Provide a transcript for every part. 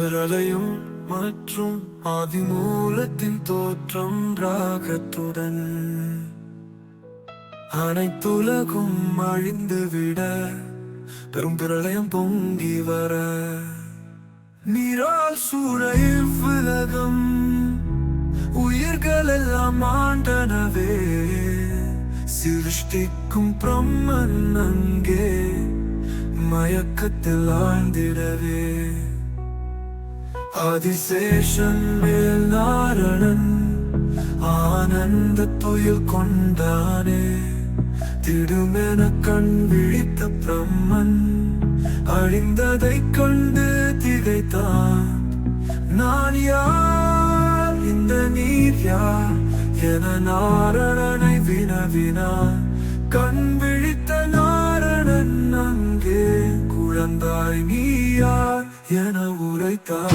பிரளயம் மற்றும் ஆதிமூலத்தின் தோற்றம் ராகத்துடன். அனைத்துலகும் அழிந்துவிட பெரும் பிரளயம் பொங்கி வர. நீரால் சூழ இவ்வுலகம் உயிர்கள் எல்லாம் ஆண்டனவே. சிருஷ்டிக்கும் பிரம்மன் அங்கே மயக்கத்தில் ஆழ்ந்திடவே. அதிசேஷன் மேல் நாரணன் ஆனந்த துயில் கொண்டானே. திடுமென கண் விழித்த பிரம்மன் அழிந்ததை கண்டு திகைத்தான். நான் யார்? இந்த நீர் யார்? என நாரணனை வினவினான். கண் உரைத்தார்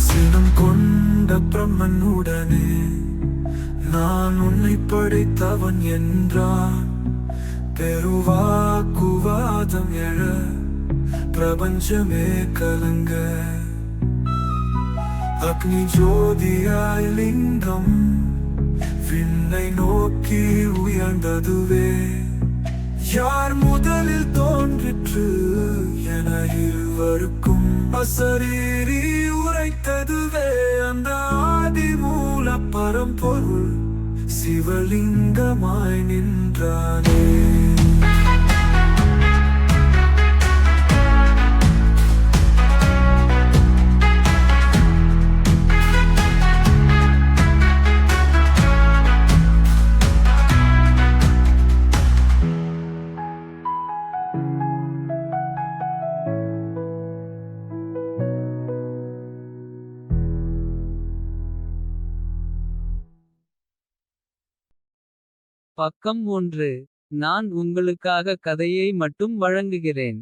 சினம் கொண்ட பிரம்மன் உடனே நான் உன்னை படைத்தவன் என்றான். பெருவாக்குவாதம் எழ பிரபஞ்சமே கலங்க. அக்னி ஜோதியாய் லிங்கம் விண்ணை நோக்கி உயர்ந்ததுவே. யார் முதலில் தோன்றிற்று என இருவருக்கும் அசரீரி உரைத்ததுவே. அந்த ஆதி மூல பரம்பொருள் சிவலிங்கமாய் நின்றானே. பக்கம் ஒன்று நான் உங்களுக்காக கதையை மட்டும் வழங்குகிறேன்.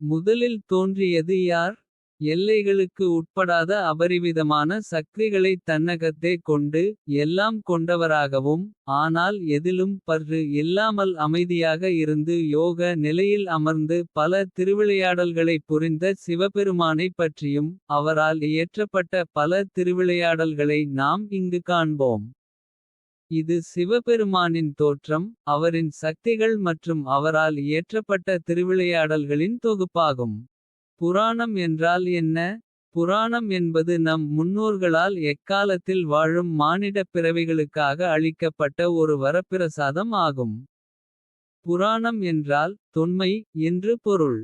முதலில் தோன்றியது யார் எல்லைகளுக்கு உட்படாத அபரிவிதமான சக்திகளைத் தன்னகத்தே கொண்டு. எல்லாம் கொண்டவராகவும் ஆனால் எதிலும் பற்று இல்லாமல் அமைதியாக இருந்து யோக நிலையில் அமர்ந்து பல திருவிளையாடல்களைப் புரிந்த சிவபெருமானைப் பற்றியும். அவரால் இயற்றப்பட்ட பல திருவிளையாடல்களை நாம் இங்கு காண்போம். இது சிவபெருமானின் தோற்றம் அவரின் சக்திகள் மற்றும் அவரால் இயற்றப்பட்ட திருவிளையாடல்களின் தொகுப்பாகும். புராணம் என்றால் என்ன புராணம் என்பது நம் முன்னோர்களால் எக்காலத்தில் வாழும் மானிடப் பிறவிகளுக்காக அளிக்கப்பட்ட ஒரு வரப்பிரசாதம் ஆகும். புராணம் என்றால் தொன்மை என்று பொருள்.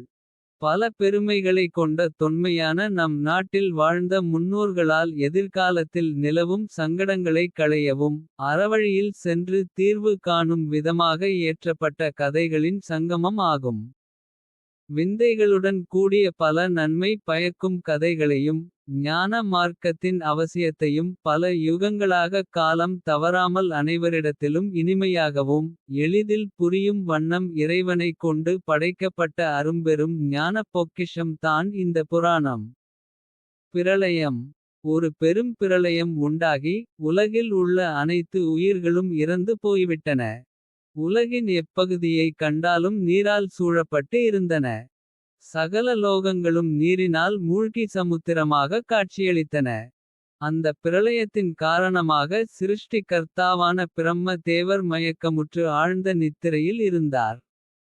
பல பெருமைகளை கொண்ட தொன்மையான நம் நாட்டில் வாழ்ந்த முன்னோர்களால் எதிர்காலத்தில் நிலவும் சங்கடங்களை களையவும். அறவழியில் சென்று தீர்வு காணும் விதமாக இயற்றப்பட்ட கதைகளின் சங்கமம் ஆகும். விந்தைகளுடன் கூடிய பல நன்மை பயக்கும் கதைகளையும். ஞான மார்க்கத்தின் அவசியத்தையும் பல யுகங்களாக காலம் தவறாமல் அனைவரிடத்திலும் இனிமையாகவும். எளிதில் புரியும் வண்ணம் இறைவனைக் கொண்டு படைக்கப்பட்ட அரும்பெரும் ஞானப் பொக்கிஷம் தான் இந்த புராணம். பிரளயம் ஒரு பெரும் பிரளயம் உண்டாகி. உலகில் உள்ள அனைத்து உயிர்களும் இறந்து போய்விட்டன. உலகின் எப்பகுதியை கண்டாலும் நீரால் சூழப்பட்டு இருந்தன. சகல லோகங்களும் நீரினால் மூழ்கி சமுத்திரமாக காட்சியளித்தன. அந்த பிரளயத்தின் காரணமாக சிருஷ்டி கர்த்தாவான பிரம்ம தேவர் மயக்கமுற்று ஆழ்ந்த நித்திரையில் இருந்தார்.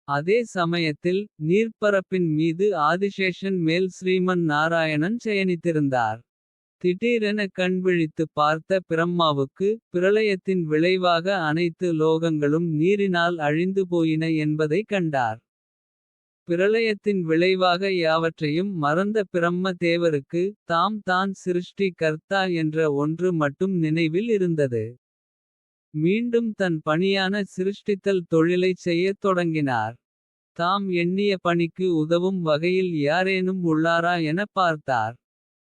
அதே சமயத்தில் நீர்ப்பரப்பின் மீது ஆதிசேஷன் மேல் ஸ்ரீமன் நாராயணன் சயனித்திருந்தார். திடீரென கண்விழித்து பார்த்த பிரம்மாவுக்கு பிரளயத்தின் விளைவாக அனைத்து லோகங்களும் நீரினால் அழிந்து போயின என்பதை கண்டார். பிரளயத்தின் விளைவாக யாவற்றையும் மறந்த பிரம்ம தேவருக்கு தாம் தான் சிருஷ்டி கர்த்தா என்ற ஒன்று மட்டும் நினைவில் இருந்தது. மீண்டும் தன் பணியான சிருஷ்டித்தல் தொழிலைச் செய்யத் தொடங்கினார். தாம் எண்ணிய பணிக்கு உதவும் வகையில் யாரேனும் உள்ளாரா எனப் பார்த்தார்.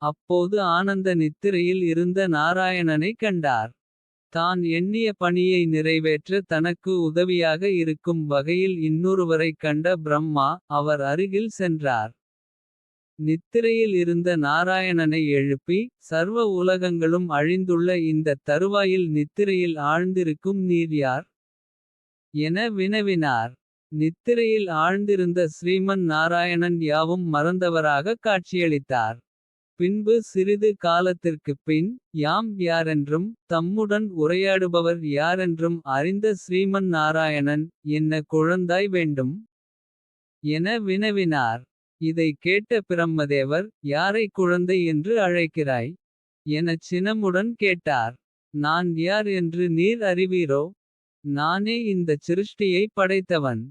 அப்போது ஆனந்த நித்திரையில் இருந்த நாராயணனை கண்டார். தான் எண்ணிய பணியை நிறைவேற்ற தனக்கு உதவியாக இருக்கும் வகையில் இன்னொருவரைக் கண்ட பிரம்மா அவர் அருகில் சென்றார். நித்திரையில் இருந்த நாராயணனை எழுப்பி. சர்வ உலகங்களும் அழிந்துள்ள இந்த தருவாயில் நித்திரையில் ஆழ்ந்திருக்கும் நீர் யார். என வினவினார். நித்திரையில் ஆழ்ந்திருந்த ஸ்ரீமன் நாராயணன் யாவும் மறந்தவராக காட்சியளித்தார். பின்பு சிறிது காலத்திற்குப் பின் யாம் யாரென்றும். தம்முடன் உரையாடுபவர் யாரென்றும் அறிந்த ஸ்ரீமன் நாராயணன். என்ன குழந்தாய் வேண்டும். என வினவினார். இதை கேட்ட பிரம்மதேவர் யாரை குழந்தை என்று அழைக்கிறாய். எனச் சினமுடன் கேட்டார். நான் யார் என்று நீர் அறிவீரோ. நானே இந்தச் சிருஷ்டியை படைத்தவன்.